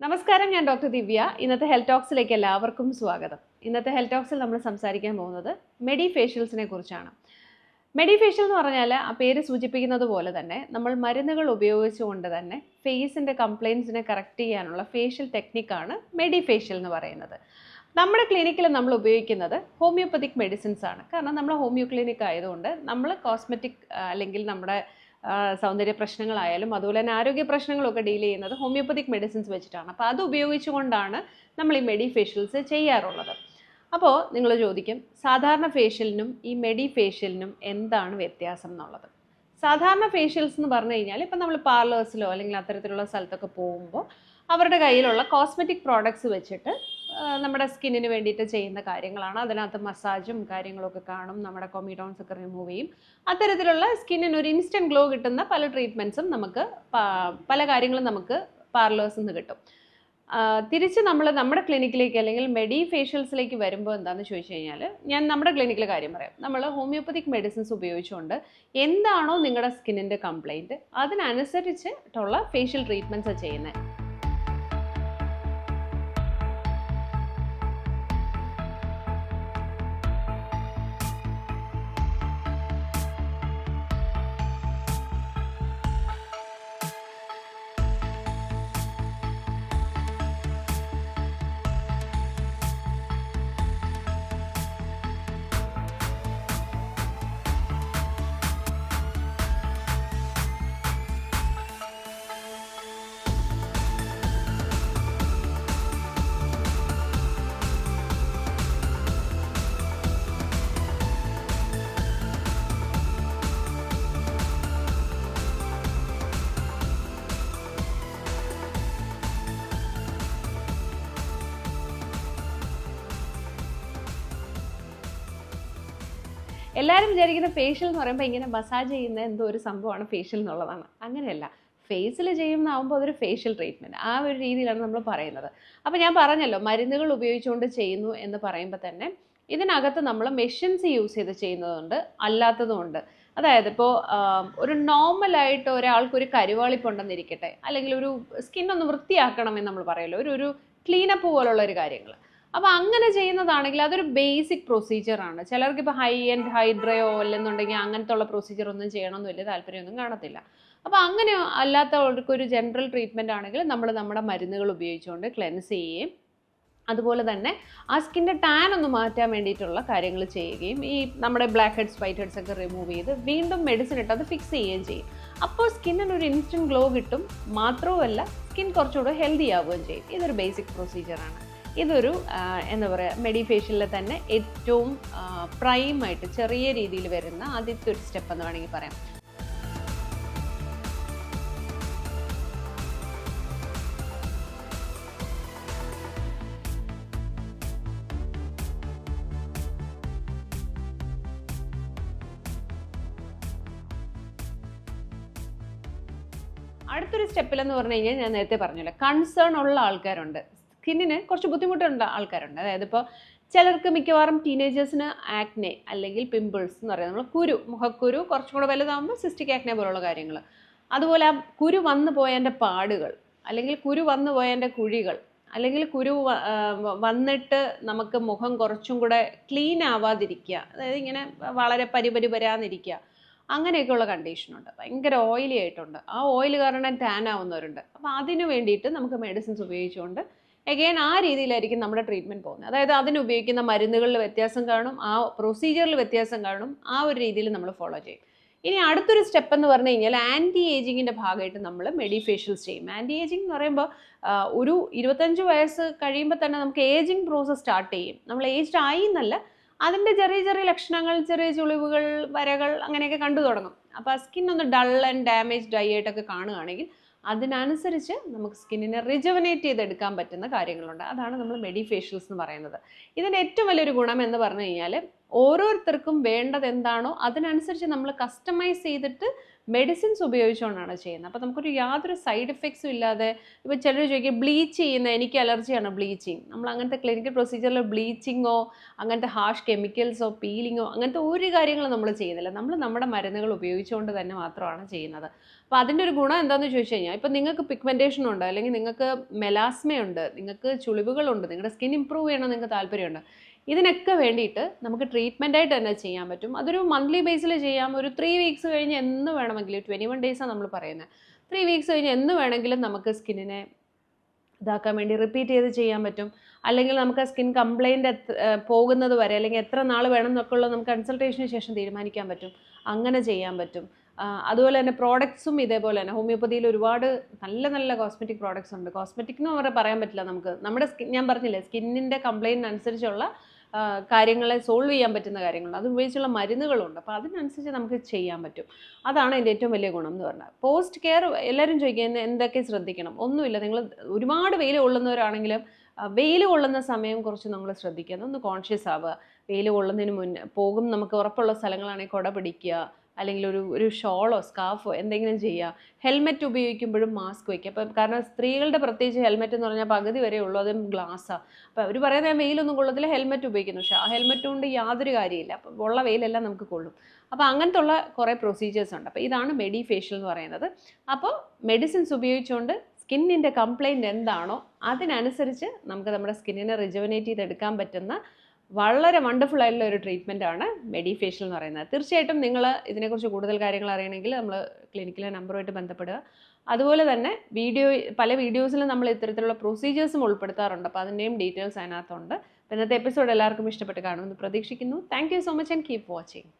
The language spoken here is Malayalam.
നമസ്കാരം ഞാൻ ഡോക്ടർ ദിവ്യ. ഇന്നത്തെ ഹെൽത്ത് ടോക്സിലേക്ക് എല്ലാവർക്കും സ്വാഗതം. ഇന്നത്തെ ഹെൽത്ത് ടോക്സിൽ നമ്മൾ സംസാരിക്കാൻ പോകുന്നത് മെഡി ഫേഷ്യൽസിനെ കുറിച്ചാണ്. മെഡി ഫേഷ്യൽ എന്ന് പറഞ്ഞാൽ ആ പേര് സൂചിപ്പിക്കുന്നത് പോലെ തന്നെ നമ്മൾ മരുന്നുകൾ ഉപയോഗിച്ചുകൊണ്ട് തന്നെ ഫേസിന്റെ കംപ്ലയിൻസിനെ കറക്റ്റ് ചെയ്യാനുള്ള ഫേഷ്യൽ ടെക്നിക്കാണ് മെഡി ഫേഷ്യൽ എന്ന് പറയുന്നത്. നമ്മുടെ ക്ലിനിക്കിൽ നമ്മൾ ഉപയോഗിക്കുന്നത് ഹോമിയോപ്പതിക് മെഡിസിൻസ് ആണ് കാരണം നമ്മൾ ഹോമിയോ ക്ലിനിക് ആയതുകൊണ്ട് നമ്മൾ കോസ്മെറ്റിക് അല്ലെങ്കിൽ നമ്മുടെ സൗന്ദര്യ പ്രശ്നങ്ങളായാലും അതുപോലെ തന്നെ ആരോഗ്യ പ്രശ്നങ്ങളൊക്കെ ഡീൽ ചെയ്യുന്നത് ഹോമിയോപ്പതിക് മെഡിസിൻസ് വെച്ചിട്ടാണ്. അപ്പോൾ അത് ഉപയോഗിച്ചുകൊണ്ടാണ് നമ്മൾ ഈ മെഡി ഫേഷ്യൽസ് ചെയ്യാറുള്ളത്. അപ്പോൾ നിങ്ങൾ ചോദിക്കും സാധാരണ ഫേഷ്യലിനും ഈ മെഡി ഫേഷ്യലിനും എന്താണ് വ്യത്യാസം എന്നുള്ളത്? സാധാരണ ഫേഷ്യൽസ് എന്ന് പറഞ്ഞു കഴിഞ്ഞാൽ ഇപ്പം നമ്മൾ പാർലേഴ്സിലോ അല്ലെങ്കിൽ അത്തരത്തിലുള്ള സ്ഥലത്തൊക്കെ പോകുമ്പോൾ അവരുടെ കയ്യിലുള്ള കോസ്മെറ്റിക് പ്രോഡക്ട്സ് വെച്ചിട്ട് നമ്മുടെ സ്കിന്നിന് വേണ്ടിയിട്ട് ചെയ്യുന്ന കാര്യങ്ങളാണ്. അതിനകത്ത് മസാജും കാര്യങ്ങളൊക്കെ കാണും. നമ്മുടെ കൊമിഡോൺസ് ഒക്കെ റിമൂവ് ചെയ്യും. അത്തരത്തിലുള്ള സ്കിന്നിന് ഒരു ഇൻസ്റ്റന്റ് ഗ്ലോ കിട്ടുന്ന പല ട്രീറ്റ്മെന്റ്സും നമുക്ക് പല കാര്യങ്ങളും നമുക്ക് പാർലേഴ്സിൽ നിന്ന് കിട്ടും. തിരിച്ച് നമ്മൾ നമ്മുടെ ക്ലിനിക്കിലേക്ക് അല്ലെങ്കിൽ മെഡി ഫേഷ്യൽസിലേക്ക് വരുമ്പോൾ എന്താണെന്ന് ചോദിച്ചു കഴിഞ്ഞാൽ ഞാൻ നമ്മുടെ ക്ലിനിക്കിലെ കാര്യം പറയാം. നമ്മൾ ഹോമിയോപ്പതിക് മെഡിസിൻസ് ഉപയോഗിച്ചുകൊണ്ട് എന്താണോ നിങ്ങളുടെ സ്കിന്നിന്റെ കംപ്ലൈന്റ് അതിനനുസരിച്ചിട്ടുള്ള ഫേഷ്യൽ ട്രീറ്റ്മെന്റ്സ് ചെയ്യുന്നത് എല്ലാവരും വിചാരിക്കുന്ന ഫേഷ്യൽ എന്ന് പറയുമ്പോൾ ഇങ്ങനെ മസാജ് ചെയ്യുന്ന എന്തോ ഒരു സംഭവമാണ് ഫേഷ്യൽ എന്നുള്ളതാണ്. അങ്ങനെയല്ല. ഫേസിൽ ചെയ്യുന്നതാകുമ്പോൾ അതൊരു ഫേഷ്യൽ ട്രീറ്റ്മെന്റ് ആ ഒരു രീതിയിലാണ് നമ്മൾ പറയുന്നത്. അപ്പോൾ ഞാൻ പറഞ്ഞല്ലോ മരുന്നുകൾ ഉപയോഗിച്ചുകൊണ്ട് ചെയ്യുന്നു എന്ന് പറയുമ്പോൾ തന്നെ ഇതിനകത്ത് നമ്മൾ മെഷീൻസ് യൂസ് ചെയ്ത് ചെയ്യുന്നതുണ്ട് അല്ലാത്തതുമുണ്ട്. അതായത് ഇപ്പോൾ ഒരു നോർമലായിട്ട് ഒരാൾക്ക് ഒരു കരുവാളിപ്പുണ്ടെന്നിരിക്കട്ടെ അല്ലെങ്കിൽ ഒരു സ്കിന്നൊന്ന് ഒന്ന് വൃത്തിയാക്കണമെന്ന് നമ്മൾ പറയുമല്ലോ ഒരു ഒരു ക്ലീനപ്പ് പോലുള്ള ഒരു കാര്യങ്ങൾ അപ്പോൾ അങ്ങനെ ചെയ്യുന്നതാണെങ്കിൽ അതൊരു ബേസിക് പ്രൊസീജിയറാണ് ചിലർക്ക് ഇപ്പോൾ ഹൈ ആൻഡ് ഹൈഡ്രയോ അല്ലെന്നുണ്ടെങ്കിൽ അങ്ങനത്തെ ഉള്ള പ്രൊസീജിയർ ഒന്നും ചെയ്യണമെന്ന് വലിയ താല്പര്യമൊന്നും കാണത്തില്ല. അപ്പോൾ അങ്ങനെ അല്ലാത്തവർക്ക് ഒരു ജനറൽ ട്രീറ്റ്മെന്റ് ആണെങ്കിൽ നമ്മൾ നമ്മുടെ മരുന്നുകൾ ഉപയോഗിച്ചുകൊണ്ട് ക്ലെൻസ് ചെയ്യുകയും അതുപോലെ തന്നെ ആ സ്കിന്റെ ടാൻ ഒന്ന് മാറ്റാൻ വേണ്ടിയിട്ടുള്ള കാര്യങ്ങൾ ചെയ്യുകയും ഈ നമ്മുടെ ബ്ലാക്ക് ഹെഡ്സ് വൈറ്റ് ഹെഡ്സ് ഒക്കെ റിമൂവ് ചെയ്ത് വീണ്ടും മെഡിസിൻ ഇട്ട് അത് ഫിക്സ് ചെയ്യുകയും ചെയ്യും. അപ്പോൾ സ്കിന്നിന് ഒരു ഇൻസ്റ്റന്റ് ഗ്ലോ കിട്ടും. മാത്രവുമല്ല സ്കിൻ കുറച്ചുകൂടെ ഹെൽത്തി ആവുകയും ചെയ്യും. ഇതൊരു ബേസിക് പ്രൊസീജിയറാണ് ഇതൊരു എന്താ പറയുക മെഡിഫേഷ്യലിൽ തന്നെ ഏറ്റവും പ്രൈമായിട്ട് ചെറിയ രീതിയിൽ വരുന്ന ആദ്യത്തെ ഒരു സ്റ്റെപ്പ് എന്ന് വേണമെങ്കിൽ പറയാം. അടുത്തൊരു സ്റ്റെപ്പിൽ എന്ന് പറഞ്ഞു കഴിഞ്ഞാൽ ഞാൻ നേരത്തെ പറഞ്ഞല്ലോ കൺസേൺ ഉള്ള ആൾക്കാരുണ്ട്. സ്കിന്നിന് കുറച്ച് ബുദ്ധിമുട്ടുള്ള ആൾക്കാരുണ്ട്. അതായത് ഇപ്പോൾ ചിലർക്ക് മിക്കവാറും ടീനേജേഴ്സിന് ആക്നെ അല്ലെങ്കിൽ പിമ്പിൾസ് എന്ന് പറയുന്നത് നമ്മൾ കുരു മുഖക്കുരു കുറച്ചും കൂടെ വലുതാകുമ്പോൾ സിസ്റ്റിക് ആക്നെ പോലുള്ള കാര്യങ്ങൾ അതുപോലെ ആ കുരു വന്നു പോയതിന്റെ പാടുകൾ അല്ലെങ്കിൽ കുരു വന്നു പോയതിന്റെ കുഴികൾ അല്ലെങ്കിൽ കുരു വന്നിട്ട് നമുക്ക് മുഖം കുറച്ചും കൂടെ ക്ലീൻ ആവാതിരിക്കുക അതായത് ഇങ്ങനെ വളരെ പരിപരി വരാതിരിക്കുക അങ്ങനെയൊക്കെയുള്ള കണ്ടീഷനുണ്ട് ഭയങ്കര ഓയിലി ആയിട്ടുണ്ട്. ആ ഓയിൽ കാരണം ടാൻ ആവുന്നവരുണ്ട്. അപ്പോൾ അതിന് വേണ്ടിയിട്ട് നമുക്ക് മെഡിസിൻസ് ഉപയോഗിച്ചുകൊണ്ട് എഗെയിൻ ആ രീതിയിലായിരിക്കും നമ്മുടെ ട്രീറ്റ്മെന്റ് പോകുന്നത്. അതായത് അതിന് ഉപയോഗിക്കുന്ന മരുന്നുകളിൽ വ്യത്യാസം കാണും ആ പ്രൊസീജിയറിൽ വ്യത്യാസം കാണും ആ ഒരു രീതിയിൽ നമ്മൾ ഫോളോ ചെയ്യും. ഇനി അടുത്തൊരു സ്റ്റെപ്പ് എന്ന് പറഞ്ഞു കഴിഞ്ഞാൽ ആന്റി ഏജിങ്ങിന്റെ ഭാഗമായിട്ട് നമ്മൾ മെഡിഫേഷ്യൽസ് ചെയ്യും. ആന്റി ഏജിങ് എന്ന് പറയുമ്പോൾ ഒരു ഇരുപത്തഞ്ച് വയസ്സ് കഴിയുമ്പോൾ തന്നെ നമുക്ക് ഏജിങ് പ്രോസസ്സ് സ്റ്റാർട്ട് ചെയ്യും. നമ്മൾ ഏജ്ഡ് ആയി എന്നല്ല അതിന്റെ ചെറിയ ചെറിയ ലക്ഷണങ്ങൾ ചെറിയ ചുളിവുകൾ വരകൾ അങ്ങനെയൊക്കെ കണ്ടു തുടങ്ങും. അപ്പോൾ ആ സ്കിൻ ഒന്ന് ഡൾ ആൻഡ് ഡാമേജ്ഡ് ആയിട്ടൊക്കെ കാണുകയാണെങ്കിൽ അതിനനുസരിച്ച് നമുക്ക് സ്കിന്നിനെ റിജുവനേറ്റ് ചെയ്തെടുക്കാൻ പറ്റുന്ന കാര്യങ്ങളുണ്ട്. അതാണ് നമ്മൾ മെഡി ഫേഷ്യൽസ് എന്ന് പറയുന്നത്. ഇതിന്റെ ഏറ്റവും വലിയൊരു ഗുണം എന്ന് പറഞ്ഞു കഴിഞ്ഞാൽ ഓരോരുത്തർക്കും വേണ്ടത് എന്താണോ അതിനനുസരിച്ച് നമ്മൾ കസ്റ്റമൈസ് ചെയ്തിട്ട് മെഡിസിൻസ് ഉപയോഗിച്ചുകൊണ്ടാണ് ചെയ്യുന്നത്. അപ്പോൾ നമുക്കൊരു യാതൊരു സൈഡ് എഫക്ട്സും ഇല്ലാതെ ഇപ്പോൾ ചിലർ ചോദിക്കുക ബ്ലീച്ച് ചെയ്യുന്ന എനിക്ക് അലർജിയാണ് ബ്ലീച്ചിങ് നമ്മൾ അങ്ങനത്തെ ക്ലിനിക്കൽ പ്രൊസീജിയറിൽ ബ്ലീച്ചിങ്ങോ അങ്ങനത്തെ ഹാഷ് കെമിക്കൽസോ പീലിങ്ങോ അങ്ങനത്തെ ഒരു കാര്യങ്ങളും നമ്മൾ ചെയ്യുന്നില്ല. നമ്മൾ നമ്മുടെ മരുന്നുകൾ ഉപയോഗിച്ചുകൊണ്ട് തന്നെ മാത്രമാണ് ചെയ്യുന്നത്. അപ്പോൾ അതിന്റെ ഒരു ഗുണം എന്താണെന്ന് ചോദിച്ചു കഴിഞ്ഞാൽ ഇപ്പോൾ നിങ്ങൾക്ക് പിഗ്മെന്റേഷൻ ഉണ്ട് അല്ലെങ്കിൽ നിങ്ങൾക്ക് മെലാസ്മയുണ്ട് നിങ്ങൾക്ക് ചുളിവുകളുണ്ട് നിങ്ങളുടെ സ്കിൻ ഇമ്പ്രൂവ് ചെയ്യണം നിങ്ങൾക്ക് താല്പര്യമുണ്ട്. ഇതിനൊക്കെ വേണ്ടിയിട്ട് നമുക്ക് ട്രീറ്റ്മെന്റ് ആയിട്ട് തന്നെ ചെയ്യാൻ പറ്റും. അതൊരു മന്ത്ലി ബേസിൽ ചെയ്യാം. ഒരു ത്രീ വീക്സ് കഴിഞ്ഞ് എന്ന് വേണമെങ്കിലും ട്വന്റി വൺ ഡേയ്സാണ് നമ്മൾ പറയുന്നത്. ത്രീ വീക്സ് കഴിഞ്ഞ് എന്ന് വേണമെങ്കിലും നമുക്ക് സ്കിന്നിനെ ഇതാക്കാൻ വേണ്ടി റിപ്പീറ്റ് ചെയ്ത് ചെയ്യാൻ പറ്റും. അല്ലെങ്കിൽ നമുക്ക് സ്കിൻ കംപ്ലൈന്റ് പോകുന്നത് വരെ അല്ലെങ്കിൽ എത്ര നാൾ വേണം എന്നൊക്കെ ഉള്ളത് നമുക്ക് കൺസൾട്ടേഷന് ശേഷം തീരുമാനിക്കാൻ പറ്റും. അങ്ങനെ ചെയ്യാൻ പറ്റും. അതുപോലെ തന്നെ പ്രോഡക്ട്സും ഇതേപോലെ തന്നെ. ഹോമിയോപ്പതിയിൽ ഒരുപാട് നല്ല നല്ല കോസ്മെറ്റിക് പ്രോഡക്ട്സ് ഉണ്ട്. കോസ്മെറ്റിക് എന്ന് പറയാൻ പറ്റില്ല നമുക്ക്. നമ്മുടെ സ്കിൻ ഞാൻ പറഞ്ഞില്ലേ സ്കിന്നിന്റെ കംപ്ലയിന്റ് അനുസരിച്ചുള്ള കാര്യങ്ങളെ സോൾവ് ചെയ്യാൻ പറ്റുന്ന കാര്യങ്ങളുണ്ട്. അത് ഉപയോഗിച്ചുള്ള മരുന്നുകളുണ്ട്. അപ്പോൾ അതിനനുസരിച്ച് നമുക്ക് ചെയ്യാൻ പറ്റും. അതാണ് എന്റെ ഏറ്റവും വലിയ ഗുണം എന്ന് പറഞ്ഞാൽ. പോസ്റ്റ് കെയർ എല്ലാവരും ചോദിക്കുന്നത് എന്തൊക്കെ ശ്രദ്ധിക്കണം? ഒന്നുമില്ല. നിങ്ങൾ ഒരുപാട് വെയിൽ കൊള്ളുന്നവരാണെങ്കിലും വെയിൽ കൊള്ളുന്ന സമയം കുറച്ച് നമ്മൾ ശ്രദ്ധിക്കുക. ഒന്ന് കോൺഷ്യസ് ആവുക. വെയിൽ കൊള്ളുന്നതിന് മുന്നേ പോകും. നമുക്ക് ഉറപ്പുള്ള സ്ഥലങ്ങളാണെങ്കിൽ കുട പിടിക്കുക. അല്ലെങ്കിൽ ഒരു ഒരു ഷോളോ സ്കാർഫോ എന്തെങ്കിലും ചെയ്യുക. ഹെൽമെറ്റ് ഉപയോഗിക്കുമ്പോഴും മാസ്ക് വയ്ക്കുക. അപ്പം കാരണം സ്ത്രീകളുടെ പ്രത്യേകിച്ച് ഹെൽമെറ്റ് എന്ന് പറഞ്ഞാൽ പകുതി വരെ ഉള്ളൂ അതും ഗ്ലാസ്സാണ് അപ്പോൾ അവർ പറയുന്നത് വെയിലൊന്നും കൊള്ളത്തില്ല ഹെൽമെറ്റ് ഉപയോഗിക്കുന്നു. പക്ഷേ ആ ഹെൽമെറ്റ് കൊണ്ട് യാതൊരു കാര്യമില്ല. അപ്പോൾ ഉള്ള വെയിലെല്ലാം നമുക്ക് കൊള്ളും. അപ്പോൾ അങ്ങനത്തെ ഉള്ള കുറേ പ്രൊസീജിയേഴ്സ് ഉണ്ട്. അപ്പോൾ ഇതാണ് മെഡി ഫേഷ്യൽ എന്ന് പറയുന്നത്. അപ്പോൾ മെഡിസിൻസ് ഉപയോഗിച്ചുകൊണ്ട് സ്കിന്നിന്റെ കംപ്ലൈന്റ് എന്താണോ അതിനനുസരിച്ച് നമുക്ക് നമ്മുടെ സ്കിന്നിനെ റിജുവനേറ്റ് ചെയ്തെടുക്കാൻ പറ്റുന്ന വളരെ വണ്ടർഫുൾ ആയിട്ടുള്ള ഒരു ട്രീറ്റ്മെന്റ് ആണ് മെഡിഫേഷ്യൽ എന്ന് പറയുന്നത്. തീർച്ചയായിട്ടും നിങ്ങൾ ഇതിനെക്കുറിച്ച് കൂടുതൽ കാര്യങ്ങൾ അറിയണമെങ്കിൽ നമ്മൾ ക്ലിനിക്കിലെ നമ്പറുമായിട്ട് ബന്ധപ്പെടുക. അതുപോലെ തന്നെ വീഡിയോ പല വീഡിയോസിലും നമ്മൾ ഇത്തരത്തിലുള്ള പ്രൊസീജിയേഴ്സും ഉൾപ്പെടുത്താറുണ്ട്. അപ്പോൾ അതിന്റെയും ഡീറ്റെയിൽസ് അതിനകത്തുണ്ട്. ഇന്നത്തെ എപ്പിസോഡ് എല്ലാവർക്കും ഇഷ്ടപ്പെട്ട് കാണുമെന്ന് പ്രതീക്ഷിക്കുന്നു. Thank so much and keep watching